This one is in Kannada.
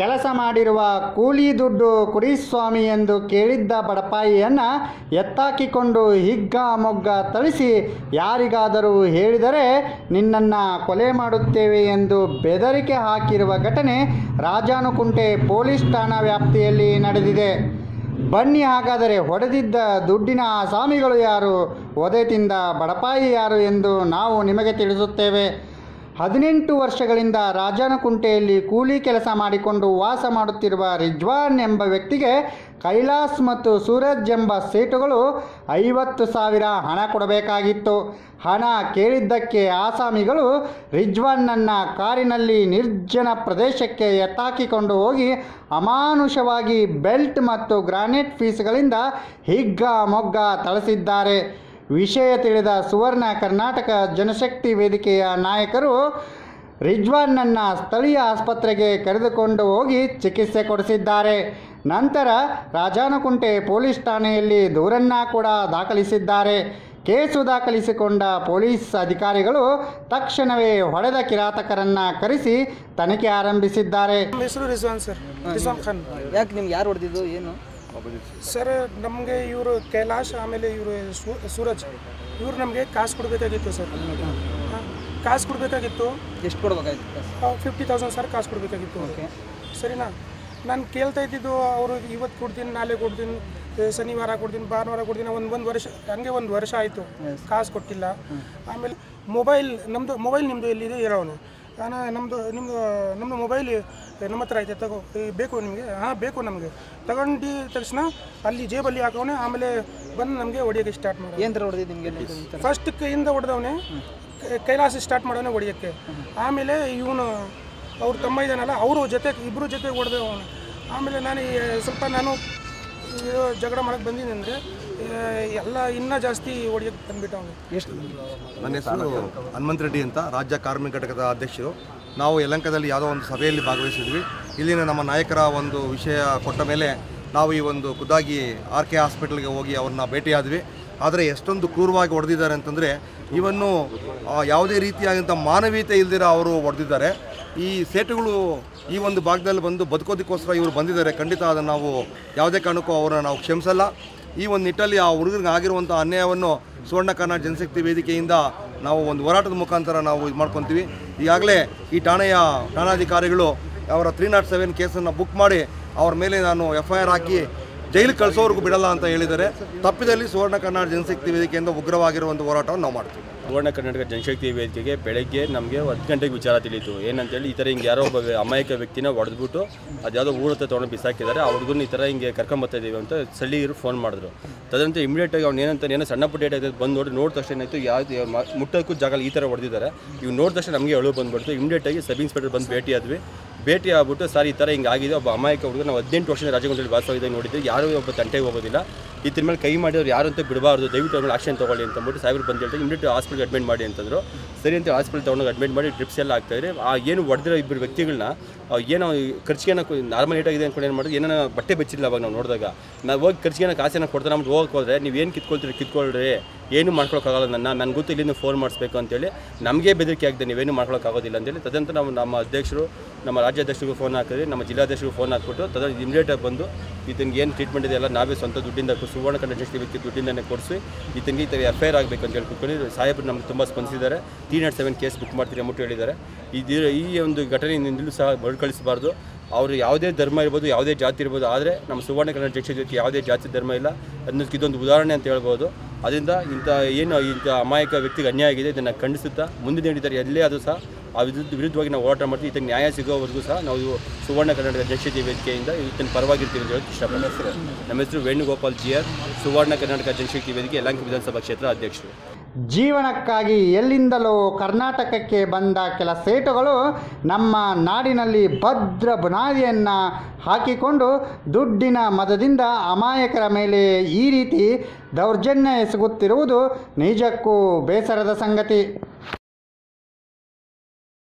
ಕೆಲಸ ಮಾಡಿರುವ ಕೂಲಿ ದುಡ್ಡು ಕುರಿಸ್ವಾಮಿ ಎಂದು ಕೇಳಿದ್ದ ಬಡಪಾಯಿಯನ್ನು ಎತ್ತಾಕಿಕೊಂಡು ಹಿಗ್ಗ ಮೊಗ್ಗ ಥಳಿಸಿ ಯಾರಿಗಾದರೂ ಹೇಳಿದರೆ ನಿನ್ನನ್ನು ಕೊಲೆ ಮಾಡುತ್ತೇವೆ ಎಂದು ಬೆದರಿಕೆ ಹಾಕಿರುವ ಘಟನೆ ರಾಜಾನುಕುಂಟೆ ಪೊಲೀಸ್ ಠಾಣಾ ವ್ಯಾಪ್ತಿಯಲ್ಲಿ ನಡೆದಿದೆ. ಬನ್ನಿ ಹಾಗಾದರೆ ಹೊಡೆದಿದ್ದ ದುಡ್ಡಿನ ಆಸಾಮಿಗಳು ಯಾರು? ಒದೆ ತಿಂದ ಬಡಪಾಯಿ ಯಾರು ಎಂದು ನಾವು ನಿಮಗೆ ತಿಳಿಸುತ್ತೇವೆ. ಹದಿನೆಂಟು ವರ್ಷಗಳಿಂದ ರಾಜನಕುಂಟೆಯಲ್ಲಿ ಕೂಲಿ ಕೆಲಸ ಮಾಡಿಕೊಂಡು ವಾಸ ಮಾಡುತ್ತಿರುವ ರಿಜ್ವಾನ್ ಎಂಬ ವ್ಯಕ್ತಿಗೆ ಕೈಲಾಸ್ ಮತ್ತು ಸೂರಜ್ ಎಂಬ ಸೇಟುಗಳು ಐವತ್ತು ಸಾವಿರ ಹಣ ಕೊಡಬೇಕಾಗಿತ್ತು. ಹಣ ಕೇಳಿದ್ದಕ್ಕೆ ಆಸಾಮಿಗಳು ರಿಜ್ವಾನ್ನನ್ನು ಕಾರಿನಲ್ಲಿ ನಿರ್ಜನ ಪ್ರದೇಶಕ್ಕೆ ಎತ್ತಾಕಿಕೊಂಡು ಹೋಗಿ ಅಮಾನುಷವಾಗಿ ಬೆಲ್ಟ್ ಮತ್ತು ಗ್ರಾನೈಟ್ ಫೀಸ್ಗಳಿಂದ ಹಿಗ್ಗ ಮೊಗ್ಗ ಥಳಿಸಿದ್ದಾರೆ ವಿಷಯ ತಿಳಿದ ಸುವರ್ಣ ಕರ್ನಾಟಕ ಜನಶಕ್ತಿ ವೇದಿಕೆಯ ನಾಯಕರು ರಿಜ್ವಾನ್ನನ್ನು ಸ್ಥಳೀಯ ಆಸ್ಪತ್ರೆಗೆ ಕರೆದುಕೊಂಡು ಹೋಗಿ ಚಿಕಿತ್ಸೆ ಕೊಡಿಸಿದ್ದಾರೆ. ನಂತರ ರಾಜಾನಕುಂಟೆ ಪೊಲೀಸ್ ಠಾಣೆಯಲ್ಲಿ ದೂರನ್ನ ಕೂಡ ದಾಖಲಿಸಿದ್ದಾರೆ. ಕೇಸು ದಾಖಲಿಸಿಕೊಂಡ ಪೊಲೀಸ್ ಅಧಿಕಾರಿಗಳು ತಕ್ಷಣವೇ ಹೊಡೆದ ಕಿರಾತಕರನ್ನ ಕರೆಸಿ ತನಿಖೆ ಆರಂಭಿಸಿದ್ದಾರೆ. ನಮ್ಮ ಹೆಸರು ರಿಜ್ವಾನ್ ಸರ್? ರಿಜ್ವಾನ್ ಖಾನ್. ಯಾಕೆ ನಿಮ್ಗೆ ಯಾರು ಹೊಡೆದಿದ್ದು ಏನು? ಸರ್ ನಮಗೆ ಇವರು ಕೈಲಾಶ್ ಆಮೇಲೆ ಇವರು ಸೂರಜ್ ಇವರು ನಮಗೆ ಕಾಸು ಕೊಡಬೇಕಾಗಿತ್ತು ಸರ್. ಹಾಂ, ಕಾಸು ಕೊಡಬೇಕಾಗಿತ್ತು. ಎಷ್ಟು ಕೊಡಬೇಕಾಗಿತ್ತು ಫಿಫ್ಟಿ ತೌಸಂಡ್ ಸರ್ ಕಾಸು ಕೊಡಬೇಕಾಗಿತ್ತು. ಸರಿನಾ? ನಾನು ಕೇಳ್ತಾ ಇದ್ದಿದ್ದು ಅವರು ಇವತ್ತು ಕೊಡ್ತೀನಿ ನಾಳೆ ಕೊಡ್ತೀನಿ ಶನಿವಾರ ಕೊಡ್ತೀನಿ ಭಾನುವಾರ ಕೊಡ್ತೀನಿ ಒಂದು ಒಂದು ವರ್ಷ ಹಂಗೆ ಒಂದು ವರ್ಷ ಆಯಿತು. ಕಾಸು ಕೊಟ್ಟಿಲ್ಲ. ಆಮೇಲೆ ಮೊಬೈಲ್ ನಮ್ಮದು ಮೊಬೈಲ್ ನಿಮ್ಮದು ಎಲ್ಲಿದೆ? ಇರೋನು ನಾನು ನಮ್ಮದು ನಿಮ್ಮದು ನಮ್ಮದು ಮೊಬೈಲ್ ನಮ್ಮ ಹತ್ರ ಐತೆ ತಗೋ. ಬೇಕು ನಿಮಗೆ? ಹಾಂ ಬೇಕು ನಮಗೆ. ತಗೊಂಡು ತಕ್ಷಣ ಅಲ್ಲಿ ಜೇಬಲ್ಲಿ ಹಾಕೋನೆ ಆಮೇಲೆ ಬಂದು ನಮಗೆ ಹೊಡಿಯೋಕ್ಕೆ ಸ್ಟಾರ್ಟ್ ಮಾಡಿ ಏನು ಹೊಡೆದಿದ್ದು ನಿಮಗೆ ಫಸ್ಟ್ ಕೈಯಿಂದ ಹೊಡೆದವನೇ ಕೈಲಾಸ ಸ್ಟಾರ್ಟ್ ಮಾಡೋನೆ ಹೊಡಿಯೋಕ್ಕೆ. ಆಮೇಲೆ ಇವನು ಅವ್ರ ತಮ್ಮ ಇದ್ದಾನಲ್ಲ ಅವರು ಜೊತೆ ಇಬ್ಬರು ಜೊತೆ ಹೊಡೆದವನು. ಆಮೇಲೆ ನಾನು ಸ್ವಲ್ಪ ನಾನು ಜಗಳ ಮಾಡಕ್ಕೆ ಬಂದಿದೆ ಅಂದರೆ ಎಲ್ಲ ಇನ್ನೂ ಜಾಸ್ತಿ ಹೊಡಿಯೋಕ್ಕೆ ತಂದ್ಬಿಟ್ಟು ನನ್ನ ಹೆಸರು ಹನುಮಂತ ರೆಡ್ಡಿ ಅಂತ, ರಾಜ್ಯ ಕಾರ್ಮಿಕ ಘಟಕದ ಅಧ್ಯಕ್ಷರು. ನಾವು ಯಲಂಕದಲ್ಲಿ ಯಾವುದೋ ಒಂದು ಸಭೆಯಲ್ಲಿ ಭಾಗವಹಿಸಿದ್ವಿ. ಇಲ್ಲಿನ ನಮ್ಮ ನಾಯಕರ ಒಂದು ವಿಷಯ ಕೊಟ್ಟ ಮೇಲೆ ನಾವು ಈ ಒಂದು ಖುದ್ದಾಗಿ ಆರ್ ಕೆ ಹಾಸ್ಪಿಟಲ್ಗೆ ಹೋಗಿ ಅವ್ರನ್ನ ಭೇಟಿಯಾದ್ವಿ. ಆದರೆ ಎಷ್ಟೊಂದು ಕ್ರೂರವಾಗಿ ಹೊಡೆದಿದ್ದಾರೆ ಅಂತಂದರೆ ಇವನ್ನು ಯಾವುದೇ ರೀತಿಯಾದಂಥ ಮಾನವೀಯತೆ ಇಲ್ದಿರ ಅವರು ಹೊಡೆದಿದ್ದಾರೆ. ಈ ಸೇಟುಗಳು ಈ ಒಂದು ಭಾಗದಲ್ಲಿ ಬಂದು ಬದುಕೋದಕ್ಕೋಸ್ಕರ ಇವರು ಬಂದಿದ್ದಾರೆ. ಖಂಡಿತ ಅದನ್ನು ನಾವು ಯಾವುದೇ ಕಾರಣಕ್ಕೂ ಅವರನ್ನು ನಾವು ಕ್ಷಮಿಸಲ್ಲ. ಈ ಒಂದು ನಿಟ್ಟಲ್ಲಿ ಆ ಹುಡುಗರಿಗೆ ಆಗಿರುವಂಥ ಅನ್ಯಾಯವನ್ನು ಸುವರ್ಣ ಕರ್ನಾಟಕ ಜನಶಕ್ತಿ ವೇದಿಕೆಯಿಂದ ನಾವು ಒಂದು ಹೋರಾಟದ ಮುಖಾಂತರ ನಾವು ಇದು ಮಾಡ್ಕೊತೀವಿ. ಈಗಾಗಲೇ ಈ ಠಾಣೆಯ ಠಾಣಾಧಿಕಾರಿಗಳು ಅವರ ತ್ರೀ ನಾಟ್ ಸೆವೆನ್ ಕೇಸನ್ನು ಬುಕ್ ಮಾಡಿ ಅವ್ರ ಮೇಲೆ ನಾನು ಎಫ್ ಐ ಆರ್ ಹಾಕಿ ಜೈಲಿಗೆ ಕಳಿಸೋವರೆಗೂ ಬಿಡಲ್ಲ ಅಂತ ಹೇಳಿದರೆ ತಪ್ಪಿದಲ್ಲಿ ಸುವರ್ಣ ಕರ್ನಾಟಕ ಜನಶಕ್ತಿ ವೇದಿಕೆಯಿಂದ ಉಗ್ರವಾಗಿರುವ ಒಂದು ಹೋರಾಟವನ್ನು ನಾವು ಮಾಡ್ತೀವಿ. ಸುವರ್ಣ ಕರ್ನಾಟಕ ಜನಶಕ್ತಿ ವೇದಿಕೆಗೆ ಬೆಳಗ್ಗೆ ನಮಗೆ ಹತ್ತು ಗಂಟೆಗೆ ವಿಚಾರ ತಿಳಿಯಿತು. ಏನಂತೇಳಿ ಈ ಥರ ಹಿಂಗೆ ಯಾರೋ ಒಬ್ಬ ಅಮಾಯಕ ವ್ಯಕ್ತಿನ ಹೊಡೆದ್ಬಿಟ್ಟು ಅದು ಯಾವುದೋ ಊರ ಹತ್ರ ತೊಗೊಂಡು ಬಿಸಾಕಿದ್ದಾರೆ. ಅವ್ರಿಗೂ ಈ ಥರ ಹಿಂಗೆ ಕರ್ಕೊಂಬತ್ತಾಯಿದ್ದೀವಿ ಅಂತ ಸಳ್ಳಿಯರು ಫೋನ್ ಮಾಡಿದ್ರು. ತದಂತೆ ಇಮಿಡಿಯೇಟಾಗಿ ಅವ್ನು ಏನಂತ ಏನೋ ಸಣ್ಣ ಪುಟ್ಟ ಏಟಾಯ್ತು ಬಂದು ನೋಡಿ ನೋಡಿದ ತಕ್ಷಣ ಏನಾಯ್ತು? ಯಾವ್ದು ಮುಟ್ಟಕ್ಕೂ ಮುಟ್ಟೋಕ್ಕೂ ಜಾಗ ಈ ಥರ ಹೊಡೆದಿದ್ದಾರೆ. ಇವು ನೋಡಿದ ತಕ್ಷಣ ನಮಗೆ ಅಳು ಬಂದ್ಬಿಡ್ತು. ಇಮಿಡಿಯೇಟಾಗಿ ಸಬ್ ಇನ್ಸ್ಪೆಕ್ಟರ್ ಬಂದು ಭೇಟಿ ಆದ್ವಿ ಭೇಟಿ ಆಗ್ಬಿಟ್ಟು, ಸರ್, ಈ ಥರ ಹಿಂಗೆ ಆಗಿದೆ. ಒಬ್ಬ ಅಮಾಯಕ ಹುಡುಗ ನಾವು ಹದಿನೆಂಟು ವರ್ಷದ ರಾಜಗೊಂಡಲ್ಲಿ ವಾಸವಿದೆ ನೋಡಿದ್ವಿ ಯಾರೂ ಒಬ್ಬ ತಂಟೆಗೆ ಹೋಗೋದಿಲ್ಲ. ಇದ್ರ ಮೇಲೆ ಕೈ ಮಾಡಿದ್ರು ಯಾರು ಅಂತ ಬಿಡಬಾರ್ದು. ದಯವಿಟ್ಟು ಆಕ್ಷನ್ ತೊಗೊಳ್ಳಿ ಅಂತ ಅಂದ್ಬಿಟ್ಟು ಸಾಹೇಬ್ರು ಬಂದು ಹೇಳ್ತಾರೆ. ಇಮಿಡಿಯೇಟ್ ಹಾಸ್ಪಿಟಲ್ಗೆ ಅಡ್ಮಿಟ್ ಮಾಡಿ ಅಂತಂದ್ರು. ಸರಿ ಅಂತ ಹಾಸ್ಪಿಟಲ್ ತೊಗೊಂಡೋಗಿ ಅಡ್ಮಿಟ್ ಮಾಡಿ ಟ್ರಿಪ್ಸ್ ಎಲ್ಲ ಆಗ್ತಾಯಿದ್ರೆ ಆ ಏನು ಹೊಡೆದಿರೋ ಇಬ್ಬರು ವ್ಯಕ್ತಿಗಳನ್ನ ಏನೋ ಖರ್ಚಿಗೆ ನಾರ್ಮಲ್ ಏಟಾಗಿದೆ ಅಂದ್ಕೊಂಡು ಏನು ಮಾಡೋದು ಏನೋ ಬಟ್ಟೆ ಬೆಚ್ಚಿಲ್ಲ ಅವಾಗ ನಾವು ನೋಡಿದಾಗ. ನಾವು ಹೋಗಿ ಖರ್ಚಿಗೆ ಕಾಸೇನೋ ಕೊಡ್ತಾರೆ. ನಮ್ಗೆ ಹೋಗೋಕೆ ಹೋದ್ರೆ ನೀವು ಏನು ಕಿತ್ಕೊಳ್ತೀರಿ, ಕಿತ್ಕೊಳ್ರಿ. ಏನು ಮಾಡ್ಕೊಳಕ್ಕಾಗಲ್ಲ ನನ್ನ, ನನಗೆ ಗೊತ್ತು ಇಲ್ಲಿಂದ ಫೋನ್ ಮಾಡಿಸ್ಬೇಕು ಅಂತೇಳಿ. ನಮಗೆ ಬೆದರಿಕೆ ಆಗಿದೆ ನೀವೇನು ಮಾಡ್ಕೊಳಕ್ಕಾಗೋದಿಲ್ಲ ಅಂತೇಳಿ. ತದಂತ ನಾವು ನಮ್ಮ ಅಧ್ಯಕ್ಷರು, ನಮ್ಮ ರಾಜ್ಯಾಧ್ಯಕ್ಷರಿಗೂ ಫೋನ್ ಹಾಕಿದ್ರಿ ನಮ್ಮ ಜಿಲ್ಲಾಧ್ಯಕ್ಷರಿಗೂ ಫೋನ್ ಹಾಕ್ಬಿಟ್ಟು ತದ ಇಮಿಡಿಯೇಟಾಗಿ ಬಂದು ಇದನ್ಗೆ ಏನು ಟ್ರೀಟ್ಮೆಂಟ್ ಇದೆ ಎಲ್ಲ ನಾವೇ ಸ್ವಂತ ದುಡ್ಡಿಂದ ಸುವರ್ಣ ಕಂಡ ಜನಶಕ್ತಿ ವ್ಯಕ್ತಿ ದುಡ್ಡಿಂದನೇ ಕೊಡಿಸಿ ಈತನಿಗೆ ಈ ಥರ ಎಫ್ ಐ ಆರ್ ಆಗಬೇಕು ಅಂತ ಹೇಳ್ಕೊಂಡು ಸಾಹೇಬರು ನಮ್ಗೆ ತುಂಬ ಸ್ಪಂದಿಸಿದ್ದಾರೆ. Three not seven case book ಮಾಡ್ತೀರಿ ಅಂದ್ಬಿಟ್ಟು ಹೇಳಿದ್ದಾರೆ. ಇದು ಈ ಒಂದು ಘಟನೆಯಿಂದಲೂ ಸಹ ಮರುಕಳಿಸಬಾರ್ದು ಅವರು ಯಾವುದೇ ಧರ್ಮ ಇರ್ಬೋದು ಯಾವುದೇ ಜಾತಿ ಇರ್ಬೋದು ಆದರೆ ನಮ್ಮ ಸುವರ್ಣ ಕನ್ನಡ ಜನಶಕ್ತಿ ಜೊತೆ ಯಾವುದೇ ಜಾತಿ ಧರ್ಮ ಇಲ್ಲ. ಅನ್ನೋದಕ್ಕೆ ಇದೊಂದು ಉದಾಹರಣೆ ಅಂತ ಹೇಳ್ಬೋದು. ಅದರಿಂದ ಇಂಥ ಏನು ಇಂಥ ಅಮಾಯಕ ವ್ಯಕ್ತಿಗೆ ಅನ್ಯಾಯ ಆಗಿದೆ ಇದನ್ನು ಖಂಡಿಸುತ್ತಾ ಮುಂದಿನ ನೀಡಿದ್ದಾರೆ ಎಲ್ಲೇ ಅದು ಸಹ ಆ ವಿರುದ್ಧ ವಿರುದ್ಧವಾಗಿ ನಾವು ಹೋರಾಟ ಮಾಡ್ತೀವಿ ಇದಕ್ಕೆ ನ್ಯಾಯ ಸಿಗೋವರೆಗೂ ಸಹ ನಾವು ಸುವರ್ಣ ಕರ್ನಾಟಕ ಜನಶಕ್ತಿ ವೇದಿಕೆಯಿಂದ ಇದನ್ನು ಪರವಾಗಿರ್ತೀವಿ ಅಂತ ಹೇಳಿ ಇಷ್ಟಪಡ್ತೀನಿ. ನಮ್ಮ ಹೆಸರು ವೇಣುಗೋಪಾಲ್ ಜಿ ಆರ್ ಸುವರ್ಣ ಕರ್ನಾಟಕ ಜನಶಕ್ತಿ ವೇದಿಕೆ ಯಲಂಕ ವಿಧಾನಸಭಾ ಕ್ಷೇತ್ರ ಅಧ್ಯಕ್ಷರು. ಜೀವನಕ್ಕಾಗಿ ಎಲ್ಲಿಂದಲೋ ಕರ್ನಾಟಕಕ್ಕೆ ಬಂದ ಕೆಲ ಸೇಟುಗಳು ನಮ್ಮ ನಾಡಿನಲ್ಲಿ ಭದ್ರ ಬುನಾದಿಯನ್ನು ಹಾಕಿಕೊಂಡು ದುಡ್ಡಿನ ಮದದಿಂದ ಅಮಾಯಕರ ಮೇಲೆ ಈ ರೀತಿ ದೌರ್ಜನ್ಯ ಎಸಗುತ್ತಿರುವುದು ನಿಜಕ್ಕೂ ಬೇಸರದ ಸಂಗತಿ.